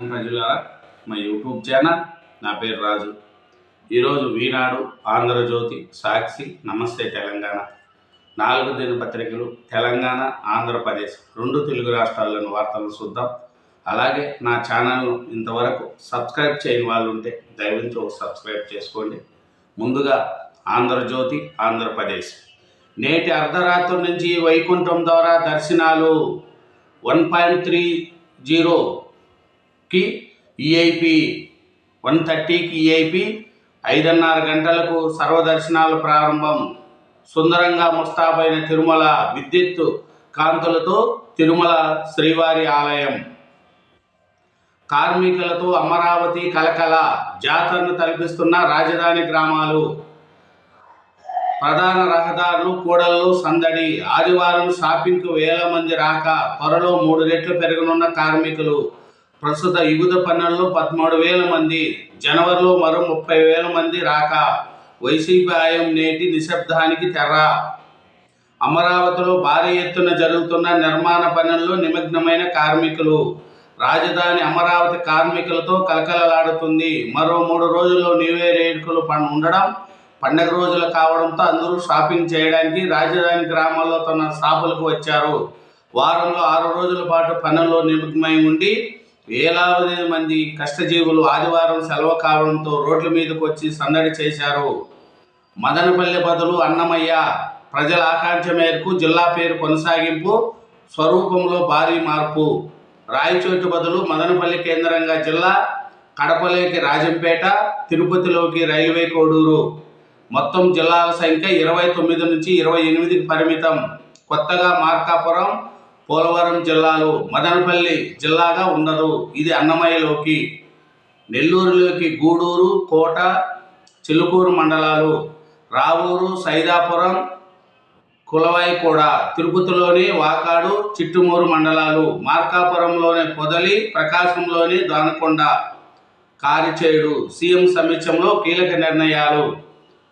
ప్రజలారా మా YouTube channel నా పేరు రాజు. ఈరోజు వీనాడు ఆంధ్రజ్యోతి సాక్షి నమస్తే తెలంగాణ. నాలుగు దినపత్రికలు తెలంగాణ ఆంధ్రప్రదేశ్ రెండు తెలుగు రాష్ట్రాల్లోని వార్తలను చూద్దాం. అలాగే నా ఛానల్ను ఇంతవరకు సబ్స్క్రైబ్ చేయని వాళ్ళు ఉంటే దయవించి ఒక సబ్స్క్రైబ్ చేసుకోండి. ముందుగా ఆంధ్రజ్యోతి ఆంధ్రప్రదేశ్. నేటి అర్ధరాత్రి నుంచి వైకుంఠం ద్వారా దర్శనాలు వన్ పాయింట్ త్రీ జీరో కి ఈఐపి వన్ థర్టీకి ఈఐపి ఐదున్నర గంటలకు సర్వదర్శనాల ప్రారంభం. సుందరంగా ముస్తాబైన తిరుమల విద్యుత్ కాంతులతో తిరుమల శ్రీవారి ఆలయం. కార్మికులతో అమరావతి కలకల జాతరను తలపిస్తున్న రాజధాని గ్రామాలు. ప్రధాన రహదారులు కూడల్లో సందడి ఆదివారం షాపింగ్కు వేల మంది రాక త్వరలో మూడు రెట్లు పెరగనున్న కార్మికులు. ప్రస్తుత వివిధ పనుల్లో పదమూడు వేల మంది జనవరిలో మరో ముప్పై వేల మంది రాక. వైసీపీ ఆయం నేటి నిశ్శబ్దానికి తెర. అమరావతిలో భారీ ఎత్తున జరుగుతున్న నిర్మాణ పనుల్లో నిమగ్నమైన కార్మికులు. రాజధాని అమరావతి కార్మికులతో కలకలలాడుతుంది. మరో మూడు రోజుల్లో న్యూ ఇయర్ వేడుకలు ఉండడం పండగ రోజులు కావడంతో అందరూ షాపింగ్ చేయడానికి రాజధాని గ్రామాల్లో తన షాపులకు వచ్చారు. వారంలో ఆరు రోజుల పాటు పనుల్లో నిమగ్నమై ఉండి వేలాది మంది కష్టజీవులు ఆదివారం సెలవు కావడంతో రోడ్ల మీదకు వచ్చి సందడి చేశారు. మదనపల్లి బదులు అన్నమయ్య ప్రజల ఆకాంక్ష మేరకు జిల్లా పేరు కొనసాగింపు స్వరూపంలో భారీ మార్పు. రాయచోటి బదులు మదనపల్లి కేంద్రంగా జిల్లా కడపలోకి రాజంపేట తిరుపతిలోకి రైల్వే కోడూరు. మొత్తం జిల్లాల సంఖ్య ఇరవై తొమ్మిది నుంచి ఇరవై ఎనిమిదికి పరిమితం. కొత్తగా మార్కాపురం పోలవరం జిల్లాలు మదనపల్లి జిల్లాగా ఉండదు. ఇది అన్నమయ్యలోకి నెల్లూరులోకి గూడూరు కోట చిలుకూరు మండలాలు రావూరు సైదాపురం కులవాయి కూడా తిరుపతిలోని వాకాడు చిట్టుమూరు మండలాలు మార్కాపురంలోని పొదలి ప్రకాశంలోని దానకొండ కారిచేడు సీఎం సమీక్షంలో కీలక నిర్ణయాలు.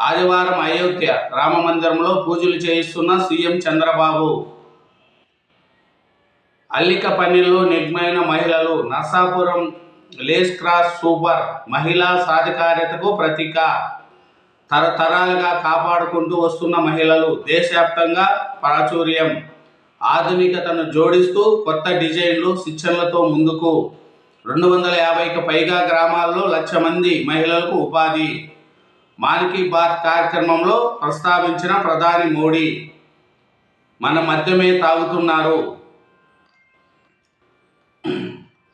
ఆదివారం అయోధ్య రామమందిరంలో పూజలు చేయిస్తున్న సీఎం చంద్రబాబు. అల్లిక పనిలో నిగ్మైన మహిళలు నర్సాపురం లేస్ క్రాస్ సూపర్ మహిళా సాధికారతకు ప్రతీక. తరతరాలుగా కాపాడుకుంటూ వస్తున్న మహిళలు దేశవ్యాప్తంగా ప్రాచుర్యం. ఆధునికతను జోడిస్తూ కొత్త డిజైన్లు శిక్షణలతో ముందుకు. రెండు వందల యాభైకి పైగా గ్రామాల్లో లక్ష మంది మహిళలకు ఉపాధి. మాన్ కీ బాత్ కార్యక్రమంలో ప్రస్తావించిన ప్రధాని మోడీ. మన మద్యమే తాగుతున్నారు.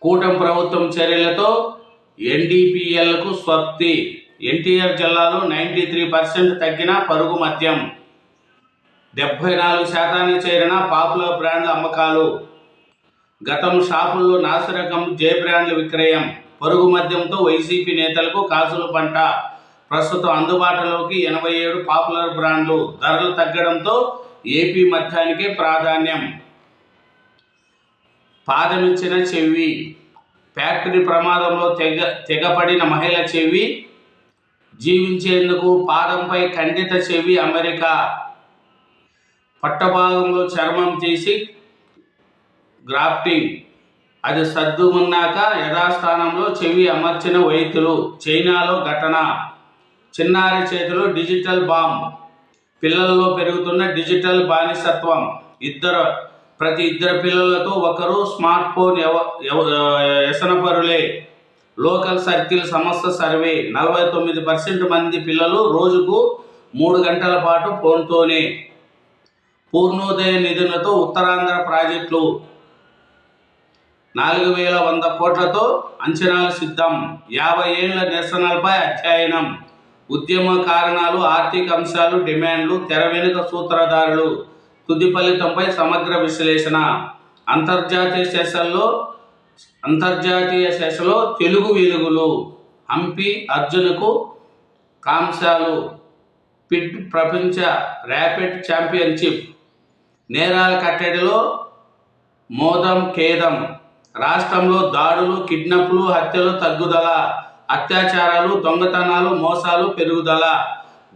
కూటమి ప్రభుత్వం చర్యలతో ఎన్డీపీఎల్కు స్వప్తి ఎన్టీఆర్ జిల్లాలో నైంటీ త్రీ పర్సెంట్ తగ్గిన పరుగు మద్యం. డెబ్బై నాలుగు శాతానికి చేరిన పాపులర్ బ్రాండ్ల అమ్మకాలు. గతం షాపుల్లో నాసిరకం జే బ్రాండ్ల విక్రయం. పరుగు మద్యంతో వైసీపీ నేతలకు కాసుల పంట. ప్రస్తుతం అందుబాటులోకి ఎనభై ఏడు పాపులర్ బ్రాండ్లు. ధరలు తగ్గడంతో ఏపీ మద్యానికే ప్రాధాన్యం. పాదమిచ్చిన చెవి ఫ్యాక్టరీ ప్రమాదంలో తెగ తెగపడిన మహిళ చెవి జీవించేందుకు పాదంపై ఖండిత చెవి అమెరికా. పట్టభాగంలో చర్మం తీసి గ్రాఫ్టింగ్. అది సర్దు ఉన్నాక యథాస్థానంలో చెవి అమర్చిన వైద్యులు. చైనాలో ఘటన. చిన్నారి చేతిలో డిజిటల్ బాంబ్. పిల్లల్లో పెరుగుతున్న డిజిటల్ బానిసత్వం. ఇద్దరు ప్రతి ఇద్దరు పిల్లలతో ఒకరు స్మార్ట్ ఫోన్ ఎవ వ్యసనపరులే. లోకల్ సర్కిల్ సమస్త సర్వే. నలభై తొమ్మిది పర్సెంట్ మంది పిల్లలు రోజుకు మూడు గంటల పాటు ఫోన్తోనే. పూర్ణోదయ నిధులతో ఉత్తరాంధ్ర ప్రాజెక్టులు. నాలుగు వేల వంద కోట్లతో అంచనాలు సిద్ధం. యాభై ఏళ్ళ నిరసనలపై అధ్యయనం. ఉద్యమ కారణాలు ఆర్థిక అంశాలు డిమాండ్లు తెర వెనుక సూత్రధారులు. తుది ఫలితంపై సమగ్ర విశ్లేషణ. అంతర్జాతీయ సెషన్లో అంతర్జాతీయ సెషన్లో తెలుగు వెలుగులు హంపి అర్జునుకు కాంశాలు పిట్ ప్రపంచ ర్యాపిడ్ ఛాంపియన్షిప్. నేరాల కట్టడిలో మోదం ఖేదం. రాష్ట్రంలో దాడులు కిడ్నాప్లు హత్యలు తగ్గుదల. అత్యాచారాలు దొంగతనాలు మోసాలు పెరుగుదల.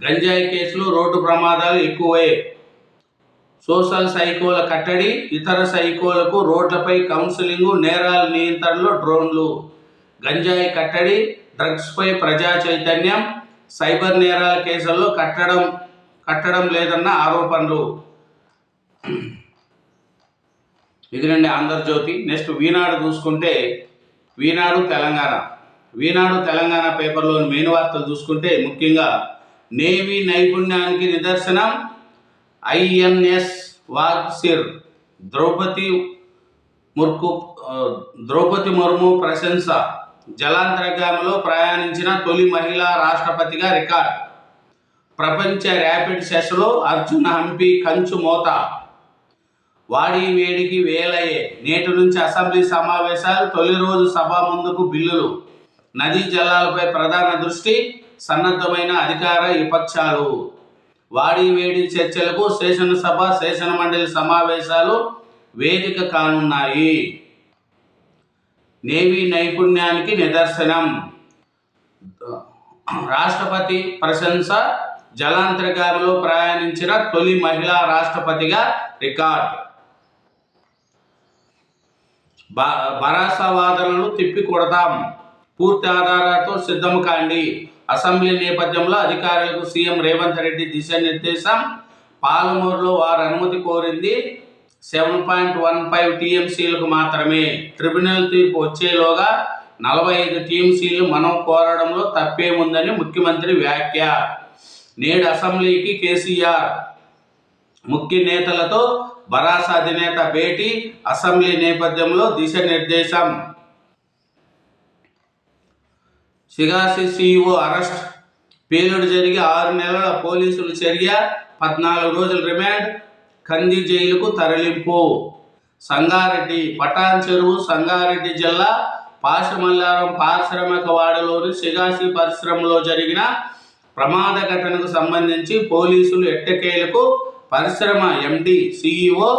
గంజాయి కేసులు రోడ్డు ప్రమాదాలు ఎక్కువే. సోషల్ సైకోల కట్టడి ఇతర సైకోలకు రోడ్లపై కౌన్సిలింగ్ నేరాల నియంత్రణలో డ్రోన్లు. గంజాయి కట్టడి డ్రగ్స్పై ప్రజా చైతన్యం సైబర్ నేరాల కేసుల్లో కట్టడం కట్టడం లేదన్న ఆరోపణలు. ఇదినండి ఆంధ్రజ్యోతి. నెక్స్ట్ వీనాడు చూసుకుంటే వీనాడు తెలంగాణ. వీనాడు తెలంగాణ పేపర్లోని మెయిన్ వార్తలు చూసుకుంటే ముఖ్యంగా నేవీ నైపుణ్యానికి నిదర్శనం ఐఎన్ఎస్ వాగ్సిర్ ద్రౌపది ముర్కు ద్రౌపది ముర్ము ప్రశంస జలాంతర్గామిలో ప్రయాణించిన తొలి మహిళా రాష్ట్రపతిగా రికార్డ్. ప్రపంచ ర్యాపిడ్ సెస్లో అర్జున్ హంపి కంచు మోత. వాడి వేడికి వేలయ్యే నేటి నుంచి అసెంబ్లీ సమావేశాలు తొలి రోజు సభ ముందుకు బిల్లులు. నదీ జలాలపై ప్రధాన దృష్టి సన్నద్ధమైన అధికార విపక్షాలు. వాడి వేడి చర్చలకు శాసనసభ శాసన మండలి సమావేశాలు వేదిక కానున్నాయి. నేవీ నైపుణ్యానికి నిదర్శనం. రాష్ట్రపతి ప్రశంస జలాంతర్గామిలో ప్రయాణించిన తొలి మహిళా రాష్ట్రపతిగా రికార్డ్. బ భరాసా వాదనలు తిప్పి కొడతాం పూర్తి ఆధారాలతో సిద్ధం కాండి. అసెంబ్లీ నేపథ్యంలో అధికారులకు సీఎం రేవంత్ రెడ్డి దిశానిర్దేశం. పాలమూరులో వారు అనుమతి కోరింది. సెవెన్ పాయింట్ వన్ ఫైవ్ టీఎంసీలకు మాత్రమే. ట్రిబ్యునల్ తీర్పు వచ్చేలోగా నలభై ఐదు టీఎంసీలు మనం కోరడంలో తప్పేముందని ముఖ్యమంత్రి వ్యాఖ్య. నేడు అసెంబ్లీకి కేసీఆర్ ముఖ్య నేతలతో బరాస అధినేత భేటీ అసెంబ్లీ నేపథ్యంలో దిశ నిర్దేశం సిగాసి సిఇఓ అరెస్ట్. పేలుడు జరిగి ఆరు నెలల పోలీసులు చర్య పద్నాలుగు రోజుల రిమాండ్. కంది జైలుకు తరలింపు. సంగారెడ్డి పటాన్ చెరువు సంగారెడ్డి జిల్లా పాశమల్లారం పారిశ్రామిక వాడలోని సిగాసి పరిశ్రమలో జరిగిన ప్రమాద ఘటనకు సంబంధించి పోలీసులు ఎట్టకేలకు పరిశ్రమ ఎండి సిఇఓ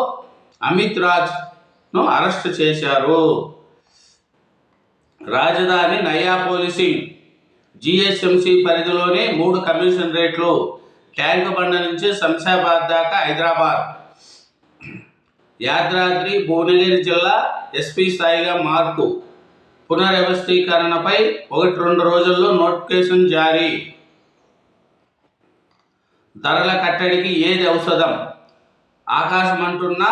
అమిత్ రాజ్ను అరెస్ట్ చేశారు. రాజధాని నయా పోలీసింగ్ జిహెచ్ఎంసి పరిధిలోనే మూడు కమిషన్ రేట్లు ట్యాంక్ బండ నుంచి శంషాబాద్ దాకా హైదరాబాద్. యాదాద్రి భువనగిరి జిల్లా ఎస్పీ స్థాయిగా మార్పు. పునర్వ్యవస్థీకరణపై ఒకటి రెండు రోజుల్లో నోటిఫికేషన్ జారీ. ధరల కట్టడికి ఏది ఔషధం? ఆకాశం అంటున్న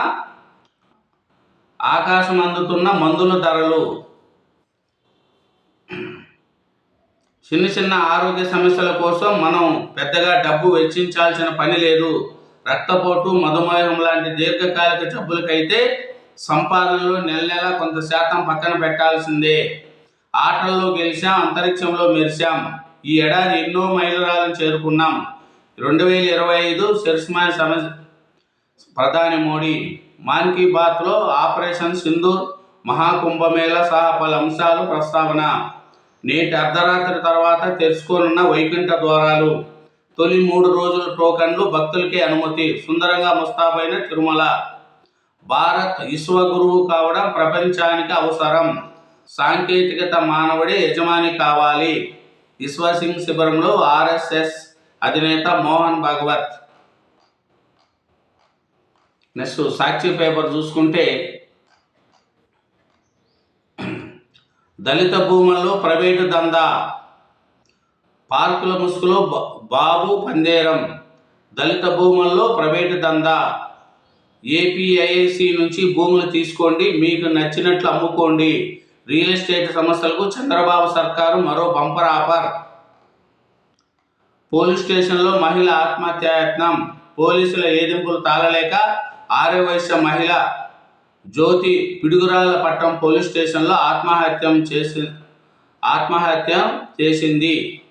ఆకాశం అందుతున్న మందుల ధరలు. చిన్న చిన్న ఆరోగ్య సమస్యల కోసం మనం పెద్దగా డబ్బు వెచ్చించాల్సిన పని లేదు. రక్తపోటు మధుమేహం లాంటి దీర్ఘకాలిక జబ్బులకైతే సంపాదనలో నెల నెల కొంత శాతం పక్కన పెట్టాల్సిందే. ఆటల్లో గెలిచాం అంతరిక్షంలో మెరిశాం. ఈ ఏడాది ఎన్నో మైలురాలను చేరుకున్నాం. రెండు వేల ఇరవై ఐదు శిర్స్మాన్ సమస్య ప్రధాని మోడీ మాన్ కీ బాత్లో ఆపరేషన్ సింధూర్ మహాకుంభమేళ సహా పలు అంశాలు ప్రస్తావన నేటి అర్ధరాత్రి తర్వాత తెరుచుకోనున్న వైకుంఠ ద్వారాలు. తొలి మూడు రోజుల టోకన్లు భక్తులకే అనుమతి. సుందరంగా ముస్తాబైన తిరుమల. భారత్ విశ్వగురువు కావడం ప్రపంచానికి అవసరం. సాంకేతికత మానవుడే యజమాని కావాలి. విశ్వసింగ్ శిబిరంలో ఆర్ఎస్ఎస్ అధినేత మోహన్ భాగవత్. నెక్స్ట్ సాక్షి పేపర్ చూసుకుంటే దళిత భూముల్లో ప్రైవేటు దందా. పార్కుల ముసుగులో బాబు పందేరం. దళిత భూముల్లో ప్రైవేటు దందా. ఏపీఐఐసి నుంచి భూములు తీసుకోండి మీకు నచ్చినట్లు అమ్ముకోండి. రియల్ ఎస్టేట్ సమస్యలకు చంద్రబాబు సర్కారు మరో బంపర్ ఆఫర్. పోలీస్ స్టేషన్లో మహిళ ఆత్మహత్యాయత్నం. పోలీసుల ఏదింపులు తాళలేక ఆరో మహిళ జ్యోతి పిడుగురాల పట్టణం పోలీస్ స్టేషన్లో ఆత్మహత్యం చేసి ఆత్మహత్య చేసింది.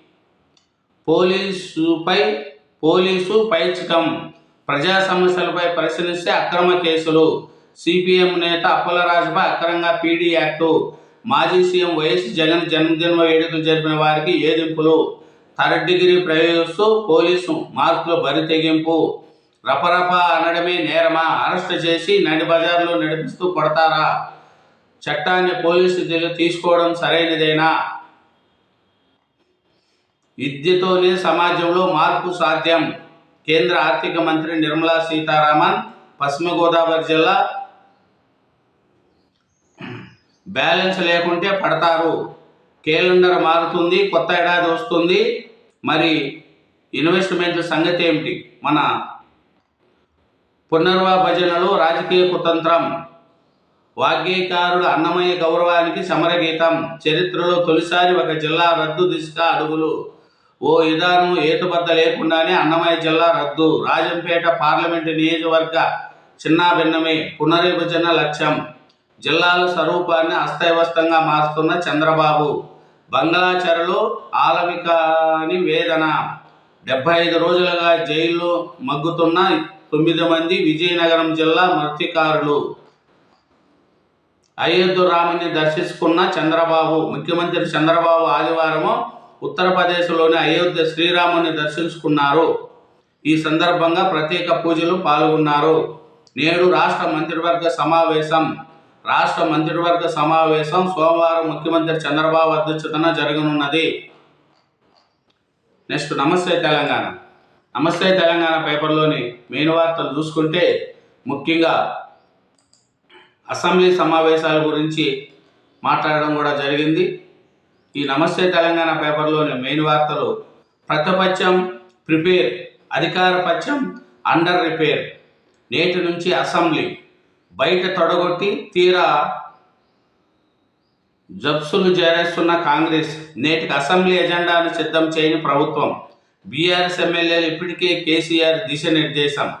పోలీసుపై పోలీసు పైచికం. ప్రజా సమస్యలపై పరిశీలిస్తే అక్రమ కేసులు. సిపిఎం నేత అప్పలరాజుపై అక్రమంగా పీడీ యాక్టు. మాజీ సీఎం వైఎస్ జగన్ జన్మదిన వేడుకలు జరిపిన వారికి ఏదింపులు? థర్డ్ డిగ్రీ ప్రయోగిస్తూ పోలీసు మార్కులు బరి తెగింపు రపరప అనడమే నేరమా? అరెస్ట్ చేసి నడి బజార్లో నడిపిస్తూ కొడతారా? చట్టాన్ని పోలీసు తీసుకోవడం సరైనదేనా? విద్యతోనే సమాజంలో మార్పు సాధ్యం. కేంద్ర ఆర్థిక మంత్రి నిర్మలా సీతారామన్ పశ్చిమ గోదావరి జిల్లా బ్యాలెన్స్ లేకుంటే పడతారు. క్యాలెండర్ మారుతుంది కొత్త ఏడాది వస్తుంది. మరి ఇన్వెస్ట్మెంట్ సంగతి ఏమిటి? మన పునర్వభజనలో రాజకీయ కుతంత్రం. వాగ్గేయకారుడు అన్నమయ్య గౌరవానికి సమరగీతం. చరిత్రలో తొలిసారి ఒక జిల్లా రద్దు దిశగా అడుగులు. ఓ విధానం ఏతుబద్ద లేకుండానే అన్నమయ్య జిల్లా రద్దు. రాజంపేట పార్లమెంటు నియోజకవర్గ చిన్నాభిన్నమే పునర్విభజన లక్ష్యం. జిల్లాల స్వరూపాన్ని అస్తవ్యస్తంగా మారుస్తున్న చంద్రబాబు. బంగ్లాచరలో ఆలమికాని వేదన. డెబ్బై ఐదు రోజులుగా జైల్లో మగ్గుతున్న తొమ్మిది మంది విజయనగరం జిల్లా మృతికారులు అయోధ్య రాముని దర్శించుకున్న చంద్రబాబు ముఖ్యమంత్రి చంద్రబాబు ఆదివారము ఉత్తరప్రదేశ్లోని అయోధ్య శ్రీరాముని దర్శించుకున్నారు. ఈ సందర్భంగా ప్రత్యేక పూజలు పాల్గొన్నారు. నేడు రాష్ట్ర మంత్రివర్గ సమావేశం. రాష్ట్ర మంత్రివర్గ సమావేశం సోమవారం ముఖ్యమంత్రి చంద్రబాబు అధ్యక్షతన జరగనున్నది. నెక్స్ట్ నమస్తే తెలంగాణ. నమస్తే తెలంగాణ పేపర్లోని మెయిన్ వార్తలు చూసుకుంటే ముఖ్యంగా అసెంబ్లీ సమావేశాల గురించి మాట్లాడడం కూడా జరిగింది. ఈ నమస్తే తెలంగాణ పేపర్లోని మెయిన్ వార్తలు ప్రతిపక్షం ప్రిపేర్ అధికార పక్షం అండర్ రిపేర్ నేటి నుంచి అసెంబ్లీ బయట తొడగొట్టి తీరా జబ్సులు చేరేస్తున్న కాంగ్రెస్ నేటికి అసెంబ్లీ ఎజెండాను సిద్ధం చేయని ప్రభుత్వం బీఆర్ఎస్ ఎమ్మెల్యేలు ఇప్పటికే కేసీఆర్ దిశానిర్దేశం.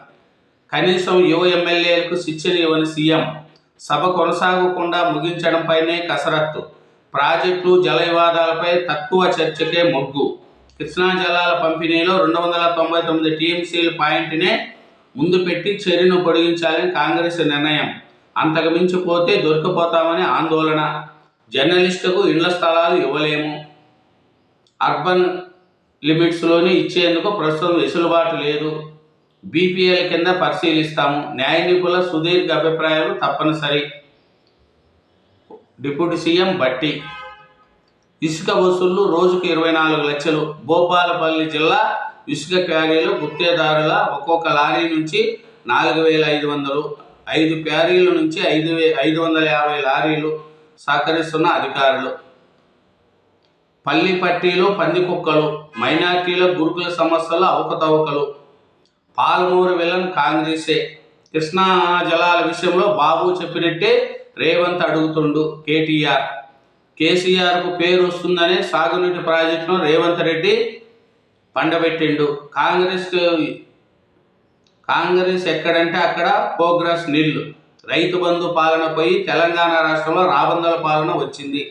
కనీసం యువ ఎమ్మెల్యేలకు శిక్షణ ఇవ్వని సీఎం. సభ కొనసాగకుండా ముగించడంపైనే కసరత్తు. ప్రాజెక్టులు జల వివాదాలపై తక్కువ చర్చకే మొగ్గు. కృష్ణా జలాల పంపిణీలో రెండు వందల తొంభై తొమ్మిది టీఎంసీల పాయింట్నే ముందు పెట్టి చర్యను పొడిగించాలని కాంగ్రెస్ నిర్ణయం. అంతకు మించిపోతే దొరికిపోతామని ఆందోళన. జర్నలిస్టుకు ఇండ్ల స్థలాలు ఇవ్వలేము. అర్బన్ లిమిట్స్లోనే ఇచ్చేందుకు ప్రస్తుతం వెసులుబాటు లేదు. బీపీఎల్ కింద పరిశీలిస్తాము. న్యాయ నిపుణుల సుదీర్ఘ అభిప్రాయాలు తప్పనిసరి. డిప్యూటీ సీఎం బట్టి. ఇసుక వసూళ్ళు రోజుకు ఇరవై నాలుగు లక్షలు. భోపాలపల్లి జిల్లా ఇసుక క్యారీలు గుత్తేదారుల ఒక్కొక్క లారీ నుంచి నాలుగు వేల ఐదు వందలు. ఐదు క్యారీల నుంచి ఐదు వే ఐదు వందల యాభై లారీలు సహకరిస్తున్న అధికారులు. పల్లి పట్టీలు పంది కుక్కలు మైనార్టీల గురుకుల సమస్యల అవకతవకలు. పాలమూరు విలన్ కాంగ్రెసే. కృష్ణా జలాల విషయంలో బాబు చెప్పినట్టే రేవంత్ అడుగుతుండు కేటీఆర్. కేసీఆర్కు పేరు వస్తుందనే సాగునీటి ప్రాజెక్టును రేవంత్ రెడ్డి పండబెట్టిండు. కాంగ్రెస్ కాంగ్రెస్ ఎక్కడంటే అక్కడ ప్రోగ్రెస్ నిల్లు రైతు బంధు పాలన పోయి తెలంగాణ రాష్ట్రంలో రాబందల పాలన వచ్చింది.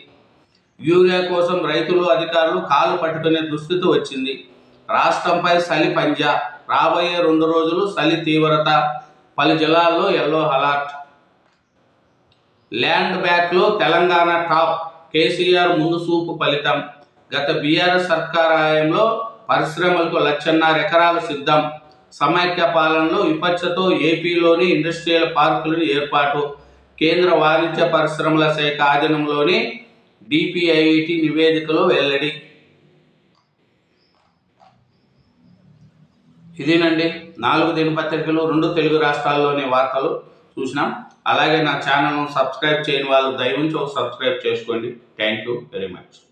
యూరియా కోసం రైతులు అధికారులు కాలు పట్టుకునే దుస్థితి వచ్చింది. రాష్ట్రంపై చలి పంజా రాబోయే రెండు రోజులు చలి తీవ్రత పలు జిల్లాల్లో ఎల్లో అలర్ట్ ల్యాండ్ బ్యాక్లో తెలంగాణ టాప్ కేసీఆర్ ముందు చూపు ఫలితం. గత బీఆర్ఎస్ సర్కార్ హయాంలో పరిశ్రమలకు లక్షన్నర ఎకరాలు సిద్ధం. సమైక్య పాలనలో విపక్షతో ఏపీలోని ఇండస్ట్రియల్ పార్కులను ఏర్పాటు. కేంద్ర వాణిజ్య పరిశ్రమల శాఖ ఆధీనంలోని డిపిఐటి నివేదికలో వెల్లడి. ఇదేనండి. నాలుగు దినపత్రికలు రెండు తెలుగు రాష్ట్రాల్లోని వార్తలు చూసినాం. అలాగే నా ఛానల్ను సబ్స్క్రైబ్ చేయని వాళ్ళు దయవుంచి ఒక సబ్స్క్రైబ్ చేసుకోండి. Thank you very much.